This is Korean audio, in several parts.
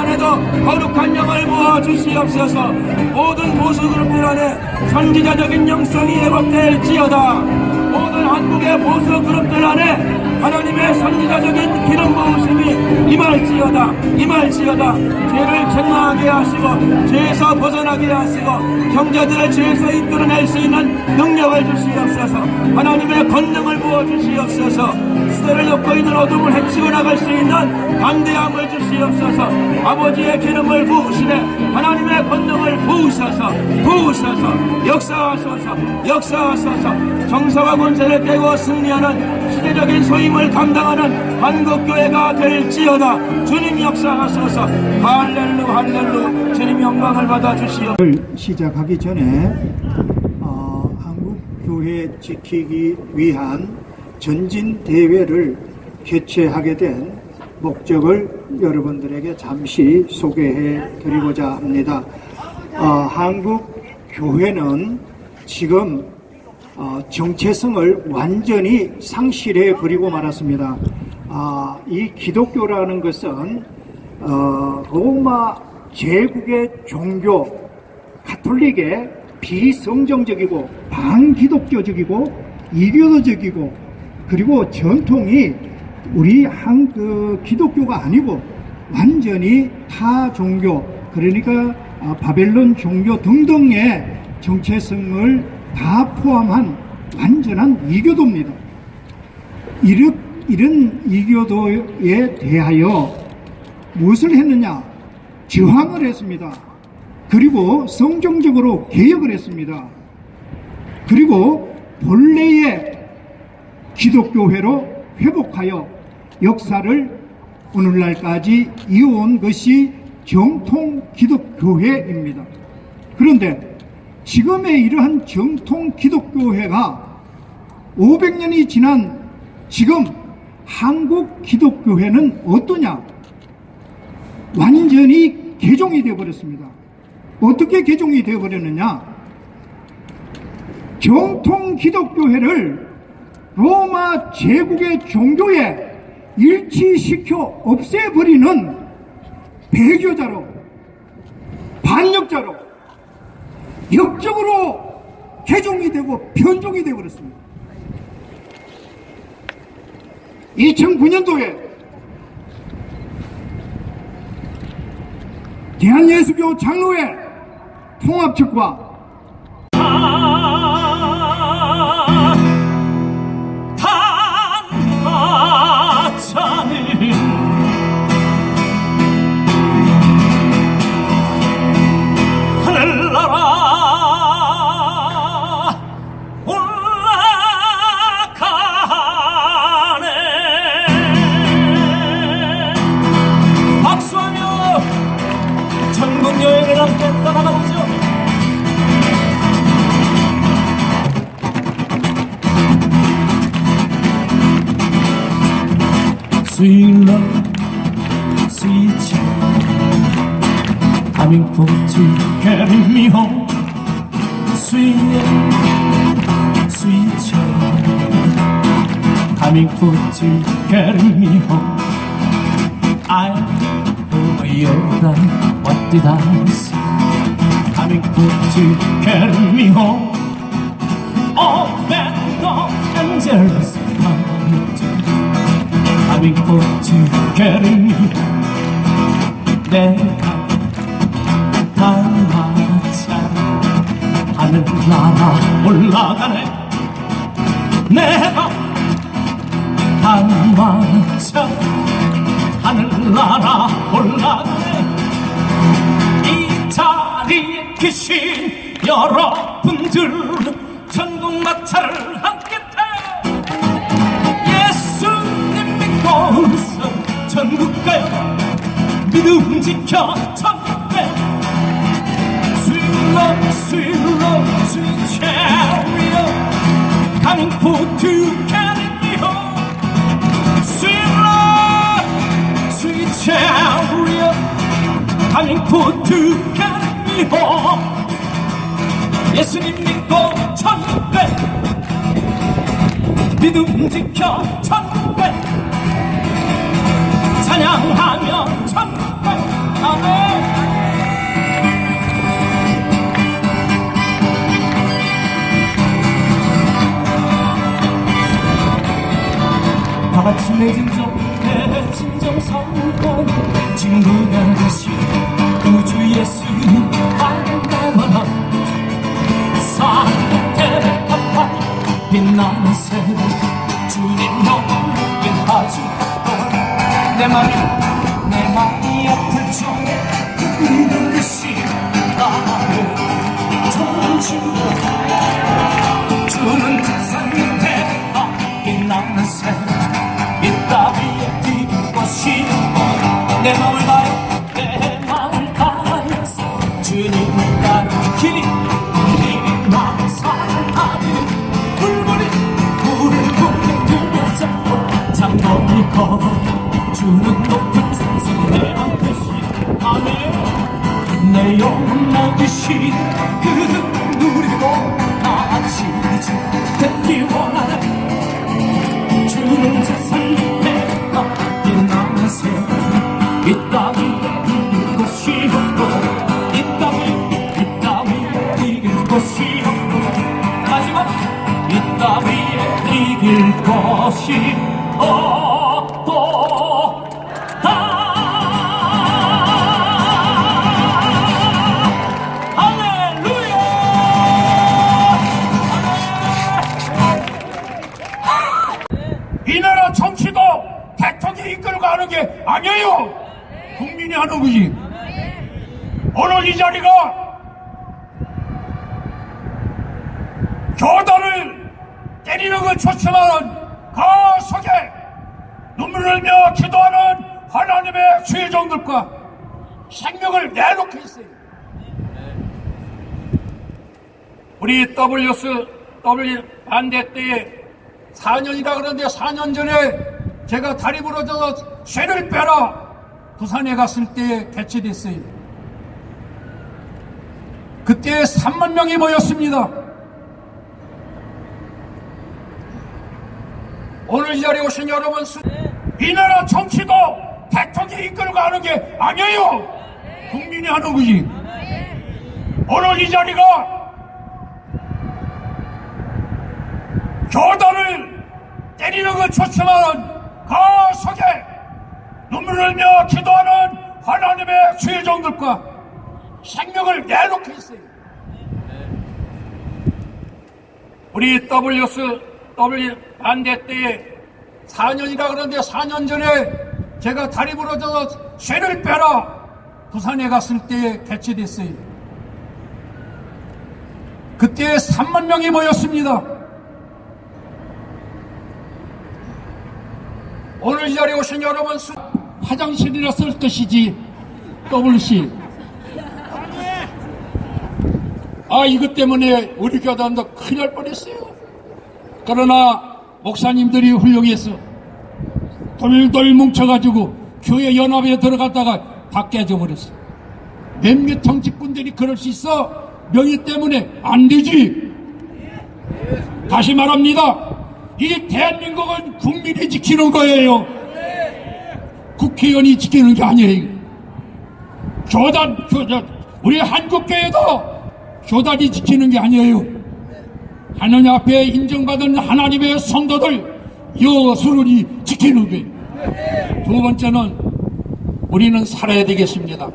안에도 거룩한 영을 부어 주시옵소서. 모든 보수 그룹들 안에 선지자적인 영성이 회복될지어다. 모든 한국의 보수 그룹들 안에 하나님의 선지자적인 기름 부으심이 임할지어다 임할지어다. 죄를 책망하게 하시고 죄에서 벗어나게 하시고 형제들을 죄에서 이끌어낼 수 있는 능력을 주시옵소서. 하나님의 권능을 부어 주시옵소서. 시대를 덮고 있는 어둠을 헤치고 나갈 수 있는 담대함을 주시옵소서. 아버지의 기름을 부으시되 하나님의 권능을 부으셔서 부으셔서 역사하소서 역사하소서. 정사와 권세를 깨고 승리하는 시대적인 소임을 감당하는 한국교회가 될지어다. 주님 역사하소서. 할렐루 할렐루. 주님 영광을 받아 주시옵소서 을 시작하기 전에 어, 한국 교회 지키기 위한 전진 대회를 개최하게 된 목적을 여러분들에게 잠시 소개해 드리고자 합니다. 어, 한국 교회는 지금 어, 정체성을 완전히 상실해 버리고 말았습니다. 아, 이 기독교라는 것은 어, 로마 제국의 종교 가톨릭의 비성정적이고 반기독교적이고 이교도적이고 그리고 전통이 우리 한 그 기독교가 아니고 완전히 타 종교 그러니까 아, 바벨론 종교 등등의 정체성을 다 포함한 완전한 이교도입니다. 이런, 이교도에 대하여 무엇을 했느냐? 저항을 했습니다. 그리고 성경적으로 개혁을 했습니다. 그리고 본래의 기독교회로 회복하여 역사를 오늘날까지 이어온 것이 정통 기독교회입니다. 그런데 지금의 이러한 정통 기독교회가 500년이 지난 지금 한국 기독교회는 어떠냐? 완전히 개종이 되어버렸습니다. 어떻게 개종이 되어버렸느냐? 정통 기독교회를 로마 제국의 종교에 일치시켜 없애버리는 배교자로, 반역자로, 역적으로 개종이 되고 변종이 되어버렸습니다. 2009년도에 대한예수교 장로회 통합 측과 Sweet love, sweet child, coming for to carry me home. Sweet love, sweet child, coming for to carry me home. I over your what did I see? Coming for to carry me home. Oh, man, no, angels coming to carry me 내가 달마차 하늘나라 올라가네. 내가 달마차 하늘나라 올라가네. 이 자리에 계신 여러분들 전국 마차를 함 전국가요 믿음 지켜 전국대 스윗로 스윗로 스윗 캐리어 가는 포트 캐리어 스윗로 스윗 캐리어 가는 포트 캐리어 예수님 믿고 전국대 믿음 지켜 전국대 새 주님 너를 인하시고 내 맘이 내 맘이 아플 적에 그런 듯이 나를 좋은 친구 주는 주는 높은 산성 내 앞에시 아멘 내 영혼 먹이신 그 누리고 나아지지 되기 원하네 주는 세상 내가 빛나는 새이 따위에 이길 곳이 없고 이 따위 이 따위에 이길 곳이 없고 마지막 이 따위에 이길 것이 거지. 오늘 이 자리가 교단을 때리는 건 좋지만 그 속에 눈물 흘며 기도하는 하나님의 죄종들과 생명을 내놓고 있어요. 우리 WS, W 반대 때에 4년이라 그러는데 4년 전에 제가 다리 부러져서 쇠를 빼라 부산에 갔을 때 개최됐어요. 그때 3만 명이 모였습니다. 오늘 이 자리에 오신 여러분, 수- 이 나라 정치도 대통령이 이끌고 하는 게 아니에요. 국민이 하는 거지. 오늘 이 자리가 교단을 때리는 건 좋지만 그 속에 눈물 흘며 기도하는 하나님의 죄종들과 생명을 내놓고 있어요. 우리 WS, W 반대 때에 4년이라 그러는데 4년 전에 제가 다리 부러져서 쇠를 빼라 부산에 갔을 때 개최됐어요. 그때 3만 명이 모였습니다. 오늘 이 자리에 오신 여러분 수... 화장실이라 쓸 것이지. WC 아 이것 때문에 우리 교단도 큰일 날 뻔했어요. 그러나 목사님들이 훌륭해서 돌돌 뭉쳐가지고 교회 연합에 들어갔다가 다 깨져버렸어. 몇몇 정치꾼들이 그럴 수 있어? 명예 때문에 안 되지. 다시 말합니다. 이 대한민국은 국민이 지키는 거예요. 국회의원이 지키는 게 아니에요. 교단, 교단, 우리 한국교회도 교단이 지키는 게 아니에요. 하나님 앞에 인정받은 하나님의 성도들 여수를 지키는 거예요. 두 번째는 우리는 살아야 되겠습니다.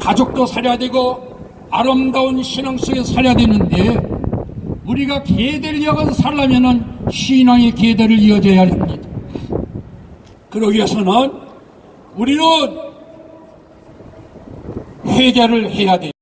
가족도 살아야 되고 아름다운 신앙 속에 살아야 되는데 우리가 계대를 이어가서 살려면은 신앙의 계대를 이어져야 합니다. 그러기 위해서는 우리는 회개를 해야 돼요.